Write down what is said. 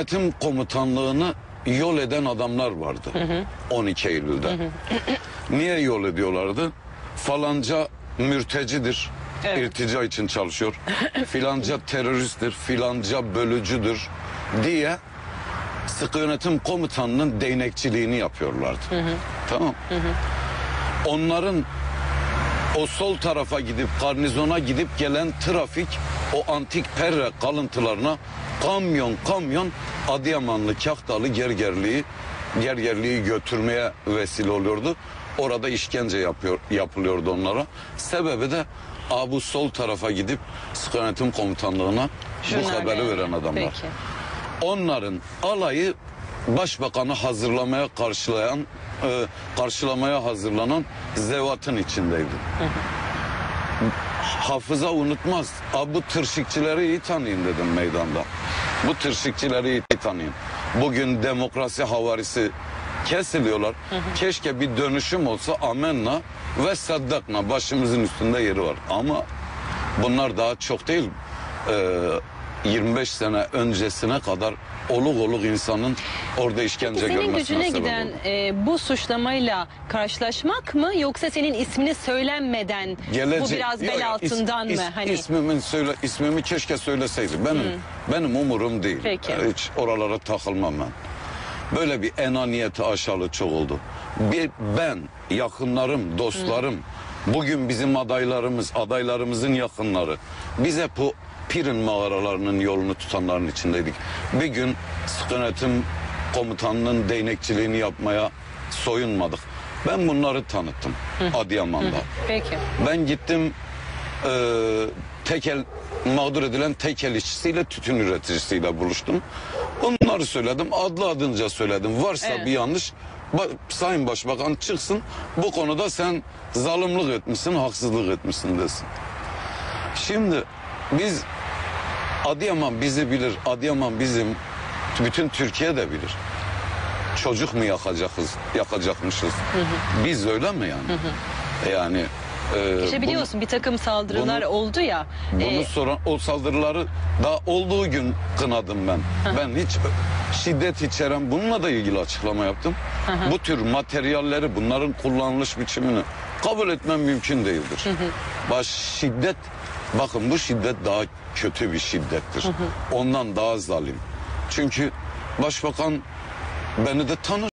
yönetim komutanlığını yol eden adamlar vardı 12 Eylül'de. Niye yol ediyorlardı? Falanca mürtecidir. Evet. irtica için çalışıyor. Filanca teröristtir, filanca bölücüdür diye sıkı yönetim komutanının değnekçiliğini yapıyorlardı. Tamam. Onların o sol tarafa gidip garnizona gidip gelen trafik o antik perre kalıntılarına kamyon kamyon Adıyamanlı Kahtalı gergerliği gergerliği götürmeye vesile oluyordu. Orada işkence yapıyor, yapılıyordu onlara. Sebebi de Abu sol tarafa gidip sıkı yönetim komutanlığına bu Jurnal haberi yani. veren adamlar. Peki. Onların alayı başbakanı hazırlamaya karşılayan e, karşılamaya hazırlanan zevatın içindeydi. Hafıza unutmaz. Aa, bu tırşıkçıları iyi tanıyın dedim meydanda. Bu tırşıkçıları iyi tanıyın. Bugün demokrasi havarisi kesiliyorlar. Keşke bir dönüşüm olsa amenna ve saddakna başımızın üstünde yeri var. Ama bunlar daha çok değil. Ee, 25 sene öncesine kadar oluk oluk insanın orada işkence Senin görmesine gücüne sebep giden oldu. e, bu suçlamayla karşılaşmak mı yoksa senin ismini söylenmeden bu biraz bel yok, is- altından is- mı? Hani ismimin söyle ismimi keşke söyleseydi. Benim benim umurum değil. Peki. Hiç oralara takılmam ben. Böyle bir enaniyeti aşağı çok oldu. Bir ben, yakınlarım, dostlarım, bugün bizim adaylarımız, adaylarımızın yakınları. Biz hep bu Pirin mağaralarının yolunu tutanların içindeydik. Bir gün sıkı yönetim komutanının değnekçiliğini yapmaya soyunmadık. Ben bunları tanıttım Adıyaman'da. peki. Ben gittim e, tekel mağdur edilen tekel işçisiyle tütün üreticisiyle buluştum. Onları söyledim. Adlı adınca söyledim. Varsa Evet. bir yanlış ba- Sayın Başbakan çıksın. Bu konuda sen zalimlik etmişsin, haksızlık etmişsin desin. Şimdi biz Adıyaman bizi bilir. Adıyaman bizim bütün Türkiye de bilir. Çocuk mu yakacakız, yakacakmışız? Biz öyle mi yani? Yani e, İşte bunu- biliyorsun bir takım saldırılar bunu- oldu ya. bunu e, soran o saldırıları daha olduğu gün kınadım ben. Ben hiç şiddet içeren bununla da ilgili açıklama yaptım. Bu tür materyalleri bunların kullanılış biçimini kabul etmem mümkün değildir. Baş şiddet bakın bu şiddet daha kötü bir şiddettir. Ondan daha zalim. Çünkü başbakan beni de tanır.